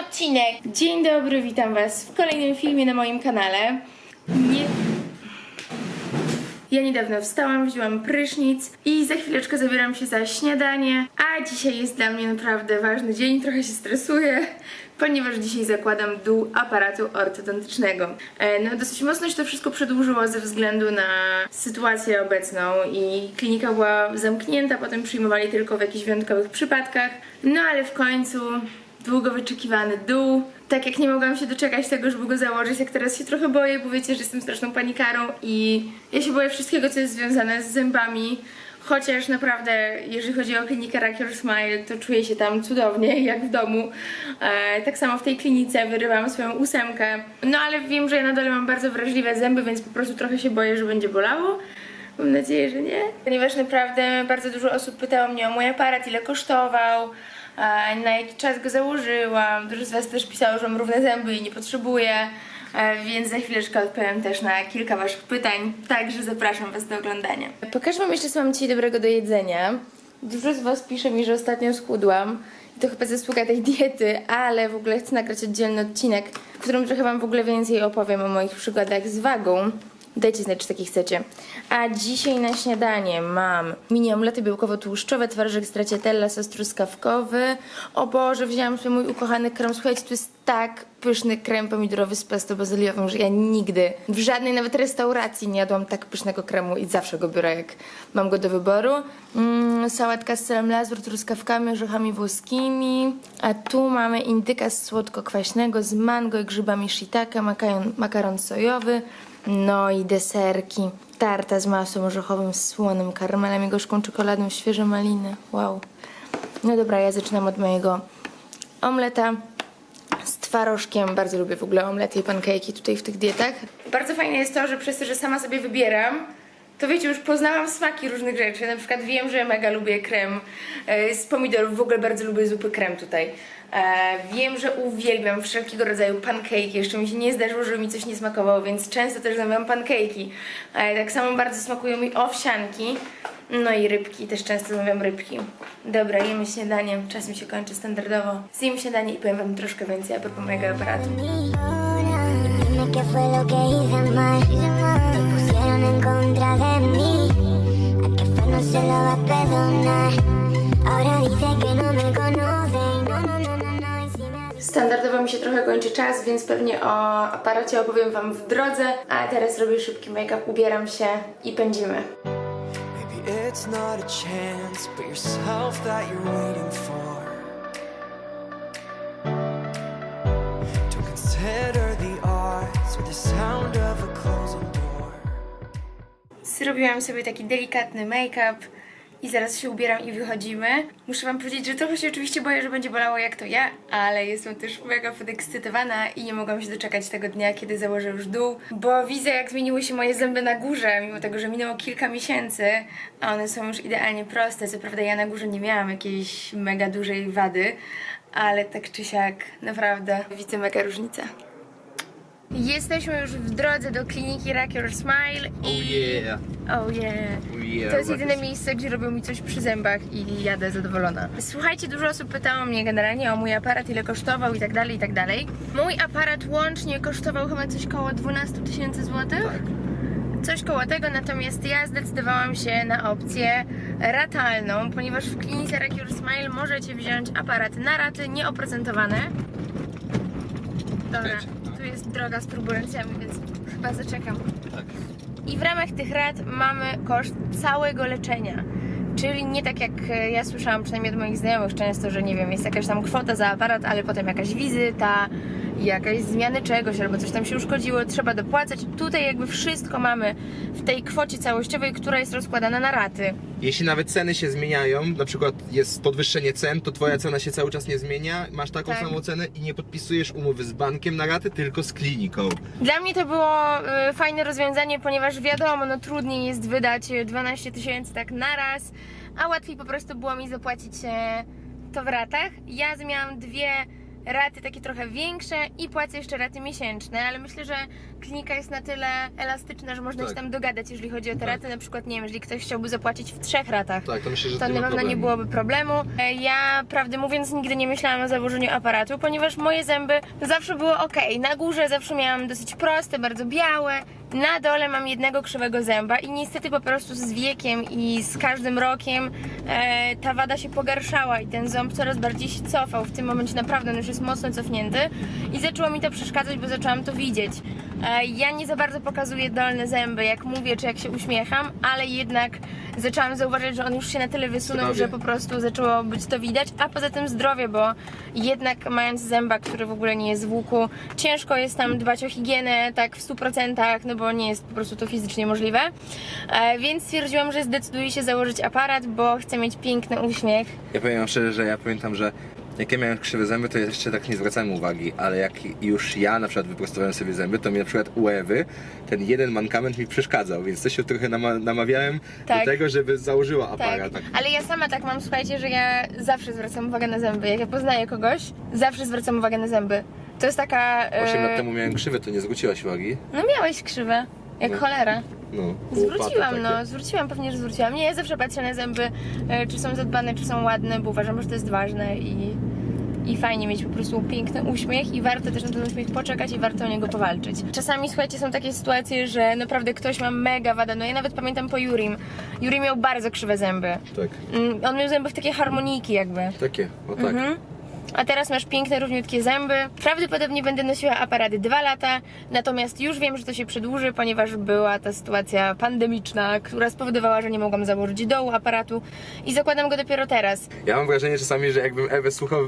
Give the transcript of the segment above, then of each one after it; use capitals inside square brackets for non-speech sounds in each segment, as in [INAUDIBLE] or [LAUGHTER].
odcinek. Dzień dobry, witam Was w kolejnym filmie na moim kanale. Nie... Ja niedawno wstałam, wzięłam prysznic i za chwileczkę zabieram się za śniadanie, a dzisiaj jest dla mnie naprawdę ważny dzień, trochę się stresuję, ponieważ dzisiaj zakładam dół aparatu ortodontycznego. E, No dosyć mocno się to wszystko przedłużyło ze względu na sytuację obecną i klinika była zamknięta, potem przyjmowali tylko w jakichś wyjątkowych przypadkach, no ale w końcu długo wyczekiwany dół. Tak jak nie mogłam się doczekać tego, żeby go założyć, jak teraz się trochę boję, bo wiecie, że jestem straszną panikarą i ja się boję wszystkiego, co jest związane z zębami. Chociaż naprawdę, jeżeli chodzi o klinikę Your Smile, to czuję się tam cudownie, [LAUGHS] jak w domu. E, tak samo w tej klinice wyrywam swoją ósemkę. No ale wiem, że ja nadal mam bardzo wrażliwe zęby, więc po prostu trochę się boję, że będzie bolało. Mam nadzieję, że nie. Ponieważ naprawdę bardzo dużo osób pytało mnie o mój aparat, ile kosztował, na jaki czas go założyłam. Dużo z Was też pisało, że mam równe zęby i nie potrzebuję. Więc za chwileczkę odpowiem też na kilka Waszych pytań, także zapraszam Was do oglądania. Pokażę Wam jeszcze, co mam dzisiaj dobrego do jedzenia. Dużo z Was pisze mi, że ostatnio schudłam i to chyba zasługa tej diety, ale w ogóle chcę nagrać oddzielny odcinek, w którym trochę Wam w ogóle więcej opowiem o moich przygodach z wagą. Dajcie znać, czy taki chcecie. A dzisiaj na śniadanie mam mini omlety białkowo-tłuszczowe, twarzek stracciatella, sos truskawkowy. O Boże, wzięłam sobie mój ukochany krem. Słuchajcie, to jest tak pyszny krem pomidorowy z pesto bazyliowym, że ja nigdy w żadnej nawet restauracji nie jadłam tak pysznego kremu i zawsze go biorę, jak mam go do wyboru. Mm, sałatka z serem lazur, truskawkami, orzechami włoskimi. A tu mamy indyka z słodko-kwaśnego z mango i grzybami shiitake, makaron sojowy. No i deserki. Tarta z masłem orzechowym, z słonym karmelem i gorzką czekoladą, świeże maliny. Wow. No dobra, ja zaczynam od mojego omleta z twarożkiem. Bardzo lubię w ogóle omlety i pancake'i tutaj w tych dietach. Bardzo fajne jest to, że przez to, że sama sobie wybieram, to wiecie, już poznałam smaki różnych rzeczy. Na przykład wiem, że mega lubię krem e, z pomidorów, w ogóle bardzo lubię zupy krem tutaj. E, wiem, że uwielbiam wszelkiego rodzaju pancake. Jeszcze mi się nie zdarzyło, żeby mi coś nie smakowało, więc często też zamawiam pancake'i. E, tak samo bardzo smakują mi owsianki. No i rybki, też często zamawiam rybki. Dobra, jemy śniadanie, czas mi się kończy standardowo. Zjem śniadanie i powiem wam troszkę więcej a propos mojego aparatu. Te pusieron en contra de mí. A que fue no se lo va a perdonar. Ahora dice que no me conoce. No, no, no, no, no. Y si me hace Standardowo mi się trochę kończy czas, więc pewnie o aparacie opowiem wam w drodze. A teraz robię szybki make-up, ubieram się i pędzimy. Maybe it's not a chance, but yourself that you're waiting for. Zrobiłam sobie taki delikatny make-up i zaraz się ubieram i wychodzimy. Muszę wam powiedzieć, że trochę się oczywiście boję, że będzie bolało jak to ja, ale jestem też mega podekscytowana i nie mogłam się doczekać tego dnia, kiedy założę już dół, bo widzę jak zmieniły się moje zęby na górze, mimo tego, że minęło kilka miesięcy, a one są już idealnie proste. Co prawda ja na górze nie miałam jakiejś mega dużej wady, ale tak czy siak naprawdę widzę mega różnicę. Jesteśmy już w drodze do kliniki Rock Your Smile i... Oh yeah. Oh yeah. Oh yeah, To jest jedyne miejsce, gdzie robią mi coś przy zębach i jadę zadowolona. Słuchajcie, dużo osób pytało mnie generalnie o mój aparat, ile kosztował i tak dalej, i tak dalej. Mój aparat łącznie kosztował chyba coś koło 12 tysięcy złotych. Tak. Coś koło tego, natomiast ja zdecydowałam się na opcję ratalną, ponieważ w klinice Rock Your Smile możecie wziąć aparat na raty nieoprocentowane. Dobra. Tu jest droga z turbulencjami, więc chyba zaczekam. Tak. I w ramach tych rat mamy koszt całego leczenia. Czyli nie tak jak e, ja słyszałam, przynajmniej od moich znajomych często, że nie wiem, jest jakaś tam kwota za aparat, ale potem jakaś wizyta, jakaś zmiany czegoś, albo coś tam się uszkodziło, trzeba dopłacać. Tutaj jakby wszystko mamy w tej kwocie całościowej, która jest rozkładana na raty. Jeśli nawet ceny się zmieniają, na przykład jest podwyższenie cen, to twoja cena się cały czas nie zmienia, masz taką Tak. samą cenę i nie podpisujesz umowy z bankiem na raty, tylko z kliniką. Dla mnie to było e, fajne rozwiązanie, ponieważ wiadomo, no trudniej jest wydać e, 12 tysięcy tak naraz, a łatwiej po prostu było mi zapłacić e, to w ratach. Ja miałam dwie raty takie trochę większe i płacę jeszcze raty miesięczne, ale myślę, że klinika jest na tyle elastyczna, że można Tak. się tam dogadać, jeżeli chodzi o te Tak. raty. Na przykład, nie wiem, jeżeli ktoś chciałby zapłacić w trzech ratach. Tak, to myślę, że To nie na ma pewno nie problemu. byłoby problemu. E, Ja, prawdę mówiąc, nigdy nie myślałam o założeniu aparatu, ponieważ moje zęby zawsze były ok. Na górze zawsze miałam dosyć proste, bardzo białe. Na dole mam jednego krzywego zęba i niestety po prostu z wiekiem i z każdym rokiem e, ta wada się pogarszała i ten ząb coraz bardziej się cofał. W tym momencie naprawdę on już jest mocno cofnięty i zaczęło mi to przeszkadzać, bo zaczęłam to widzieć. E, ja nie za bardzo pokazuję dolne zęby, jak mówię czy jak się uśmiecham, ale jednak zaczęłam zauważyć, że on już się na tyle wysunął, Zdrowie. że po prostu zaczęło być to widać, a poza tym zdrowie, bo jednak mając zęba, który w ogóle nie jest w łuku, ciężko jest tam dbać o higienę tak w 100%, no bo nie jest po prostu to fizycznie możliwe. E, więc stwierdziłam, że zdecyduję się założyć aparat, bo chcę mieć piękny uśmiech. Ja powiem szczerze, że ja pamiętam, że jak ja miałem krzywe zęby, to jeszcze tak nie zwracałem uwagi, ale jak już ja na przykład wyprostowałem sobie zęby, to mi na przykład u Ewy ten jeden mankament mi przeszkadzał, więc też się trochę nama namawiałem Tak. do tego, żeby założyła Tak, aparat. Tak. ale ja sama tak mam, słuchajcie, że ja zawsze zwracam uwagę na zęby. Jak ja poznaję kogoś, zawsze zwracam uwagę na zęby. To jest taka... e, 8 lat temu miałem krzywe, to nie zwróciłaś uwagi. No miałeś krzywe, jak No. cholera. No, Zwróciłam, no, zwróciłam, pewnie, że zwróciłam. Nie, ja zawsze patrzę na zęby, e, czy są zadbane, czy są ładne, bo uważam, że to jest ważne i, i fajnie mieć po prostu piękny uśmiech i warto też na ten uśmiech poczekać i warto o niego powalczyć. Czasami, słuchajcie, są takie sytuacje, że naprawdę ktoś ma mega wadę, no ja nawet pamiętam po Jurim. Juri miał bardzo krzywe zęby. Tak, Mm, On miał zęby w takie harmoniki jakby. takie, o tak. Mhm. A teraz masz piękne, równiutkie zęby. Prawdopodobnie będę nosiła aparat dwa lata, natomiast już wiem, że to się przedłuży, ponieważ była ta sytuacja pandemiczna, która spowodowała, że nie mogłam założyć dołu aparatu i zakładam go dopiero teraz. Ja mam wrażenie czasami, że jakbym Ewę słuchał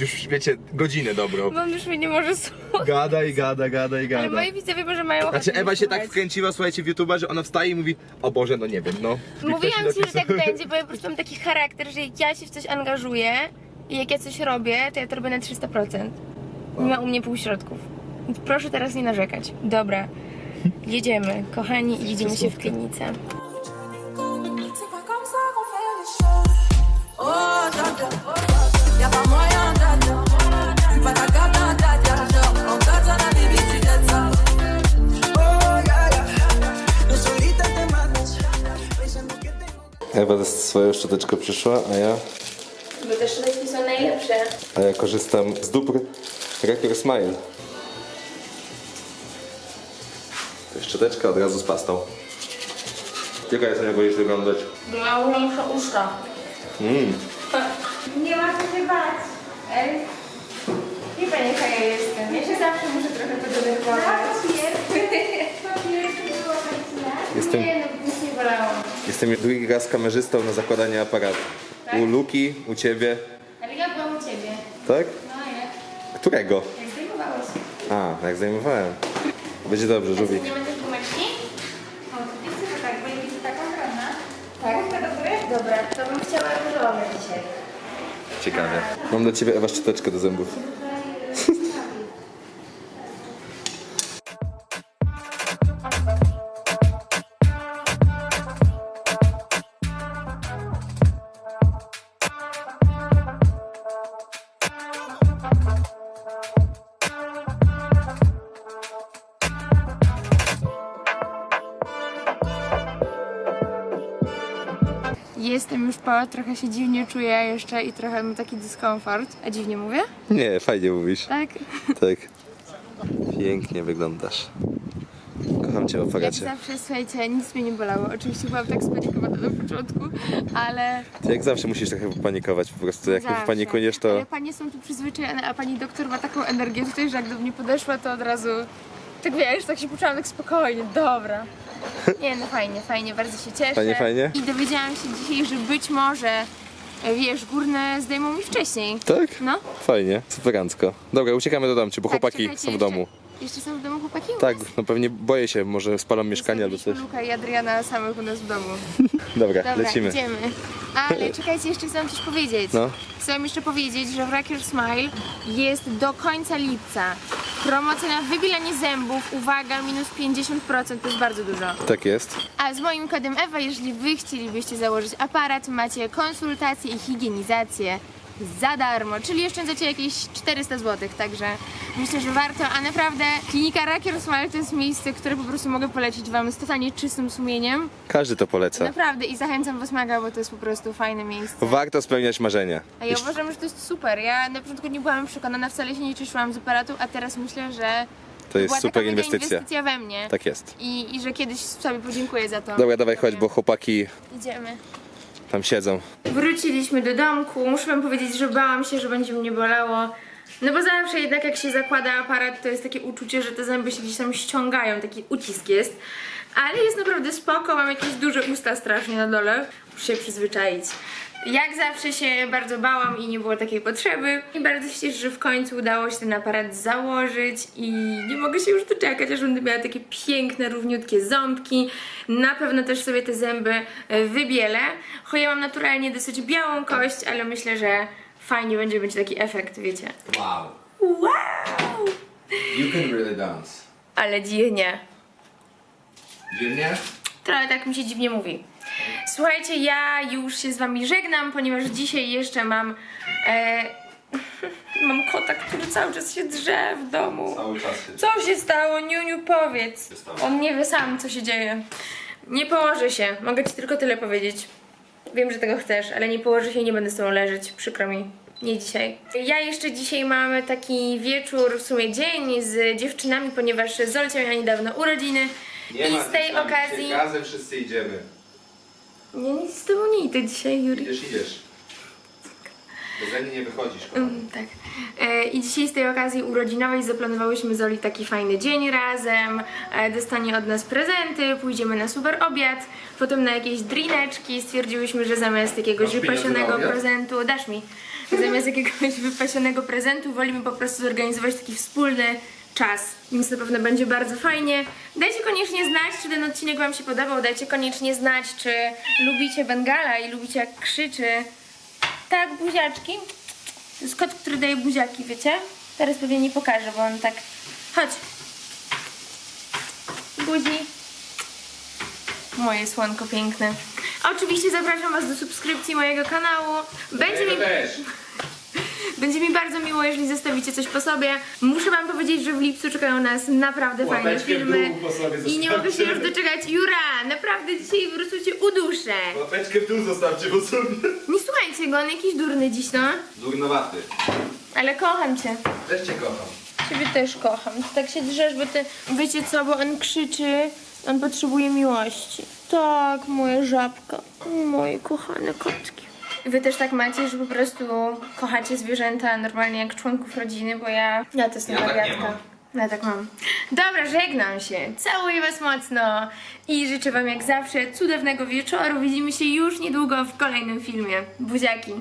już, wiecie, godzinę dobrą. On już mnie nie może słuchać. Gada i gada, gada i Ale gada. moi widzowie może mają ochotę Znaczy Ewa się tak słuchać. wkręciła, słuchajcie, w YouTube'a, że ona wstaje i mówi O Boże, no nie wiem, no. I Mówiłam ci, że tak [LAUGHS] będzie, bo ja po prostu mam taki charakter, że jak ja się w coś angażuję i jak ja coś robię, to ja to robię na 300%. Nie ma u mnie półśrodków. Więc proszę teraz nie narzekać. Dobra, [LAUGHS] jedziemy, kochani, i widzimy się w klinice. Ewa ze swoją szczoteczką przyszła, a ja, Bo te szleki są najlepsze. a ja korzystam z dóbr Record Smile. To jest szczoteczka od razu z pastą. Jaka jest, jak wolisz wyglądać? Miał mniejsze uszka. Mmm, Nie ma co się bać. Ej, nie pani jaka ja jestem. Ja się zawsze muszę trochę podenerwować. Jestem- Nie, no nic nie bolało. Jestem już drugi raz kamerzystą na zakładanie aparatu. U Luki, u Ciebie, Ale ja byłam u ciebie. tak? No jak? Którego? Jak zdejmowałeś? A, jak zajmowałem. Będzie dobrze, żółwik. Nie ma też gumeczki? O, to widzę, że tak, bo ja widzę taką ogromna. Tak? To dobry? Dobra, to bym chciała różową dzisiaj. Ciekawie. Mam dla Ciebie Ewa szczoteczkę do zębów. Jestem już po, trochę się dziwnie czuję jeszcze i trochę mam taki dyskomfort. A dziwnie mówię? Nie, fajnie mówisz. Tak. Tak. Pięknie wyglądasz. Kocham Cię Jak zawsze, słuchajcie, nic mnie nie bolało. Oczywiście byłam tak spanikowana na początku, ale Ty jak zawsze musisz trochę panikować po prostu. Jak zawsze. panikujesz, to... Ale panie są tu przyzwyczajone, a pani doktor ma taką energię tutaj, że jak do mnie podeszła, to od razu... Tak wiesz, tak się poczułam tak spokojnie, dobra. Nie, no fajnie, fajnie, bardzo się cieszę. Fajnie, fajnie? I dowiedziałam się dzisiaj, że być może, e, wiesz, górne zdejmą mi wcześniej. Tak? No. Fajnie, superancko. Dobra, uciekamy do domu, bo Tak, chłopaki czekajcie, są w jeszcze- domu. Jeszcze są w domu chłopaki? u Tak, was? no pewnie boję się, może spalą mieszkanie albo coś. Luka i Adriana samych u nas w domu. [LAUGHS] Dobra, Dobra, lecimy. idziemy. Ale [LAUGHS] czekajcie, jeszcze chcę wam coś powiedzieć. No. Chcę wam jeszcze powiedzieć, że w Rocker Smile jest do końca lipca promocja na wybilanie zębów, uwaga, minus 50%, to jest bardzo dużo. Tak jest. A z moim kodem EWA, jeżeli wy chcielibyście założyć aparat, macie konsultację i higienizację za darmo, czyli oszczędzacie jakieś 400 zł, także myślę, że warto, a naprawdę klinika Rakier Smile to jest miejsce, które po prostu mogę polecić Wam z totalnie czystym sumieniem. Każdy to poleca. Naprawdę i zachęcam Was mega, bo to jest po prostu fajne miejsce. Warto spełniać marzenia. A ja uważam, że to jest super. Ja na początku nie byłam przekonana, wcale się nie cieszyłam z aparatu, a teraz myślę, że To jest była super taka mega inwestycja. inwestycja we mnie. Tak jest. I, I że kiedyś sobie podziękuję za to. Dobra, dawaj chodź, bo chłopaki Idziemy. Tam siedzą. Wróciliśmy do domku. Muszę wam powiedzieć, że bałam się, że będzie mnie bolało. No bo zawsze jednak jak się zakłada aparat, to jest takie uczucie, że te zęby się gdzieś tam ściągają, taki ucisk jest. Ale jest naprawdę spoko, mam jakieś duże usta strasznie na dole. Muszę się przyzwyczaić. Jak zawsze się bardzo bałam i nie było takiej potrzeby. I bardzo się cieszę, że w końcu udało się ten aparat założyć i nie mogę się już doczekać, aż będę miała takie piękne, równiutkie ząbki. Na pewno też sobie te zęby e, wybielę. Choć ja mam naturalnie dosyć białą kość, ale myślę, że fajnie będzie mieć taki efekt, wiecie. Wow. Wow! You can really dance. Ale dziwnie. Dziwnie? Trochę tak mi się dziwnie mówi. Słuchajcie, ja już się z wami żegnam, ponieważ dzisiaj jeszcze mam. E, [LAUGHS] mam kota, który cały czas się drze w domu. Cały czas się Co się stało? Niuniu, powiedz. stało? On nie wie sam, co się dzieje. Nie położę się. Mogę ci tylko tyle powiedzieć. Wiem, że tego chcesz, ale nie położę się i nie będę z tobą leżeć. Przykro mi. Nie dzisiaj. Ja jeszcze dzisiaj mam taki wieczór, w sumie dzień z dziewczynami, ponieważ Zolcia miała niedawno urodziny. I z tej okazji... Razem wszyscy idziemy. Ja nic z tobą nie idę dzisiaj, Juri. Idziesz, idziesz. Bez mnie nie wychodzisz, Mm, tak. E, I dzisiaj z tej okazji urodzinowej zaplanowałyśmy z Oli taki fajny dzień razem. E, dostanie od nas prezenty, pójdziemy na super obiad, potem na jakieś drineczki. Stwierdziłyśmy, że zamiast jakiegoś Masz pieniądze na wypasionego obiad? prezentu, dasz mi, zamiast jakiegoś wypasionego prezentu wolimy po prostu zorganizować taki wspólny czas, więc na pewno będzie bardzo fajnie. Dajcie koniecznie znać, czy ten odcinek Wam się podobał, dajcie koniecznie znać, czy lubicie Bengala i lubicie jak krzyczy. Tak, buziaczki. To jest kot, który daje buziaki, wiecie? Teraz pewnie nie pokażę, bo on tak... Chodź. Buzi. Moje słonko piękne. Oczywiście zapraszam Was do subskrypcji mojego kanału. Będzie mi... też. Będzie mi bardzo miło, jeżeli zostawicie coś po sobie. Muszę wam powiedzieć, że w lipcu czekają nas naprawdę fajne Łapeczkę w filmy. dół po sobie I nie mogę się zostawcie. już doczekać. Jura, naprawdę dzisiaj po prostu cię uduszę. Łapeczkę w dół zostawcie po sobie. Nie słuchajcie go, on jakiś durny dziś, no. Durnowaty. Ale kocham cię. Też cię kocham. Ciebie też kocham. Ty tak się drzesz, bo ty... Wiecie co, bo on krzyczy, on potrzebuje miłości. Tak, moje żabka. Moje kochane kotki. Wy też tak macie, że po prostu kochacie zwierzęta normalnie jak członków rodziny, bo ja... Ja to jestem Ja tak nie wariatka. mam. Ja tak mam. Dobra, żegnam się. Całuję was mocno i życzę wam jak zawsze cudownego wieczoru. Widzimy się już niedługo w kolejnym filmie. Buziaki.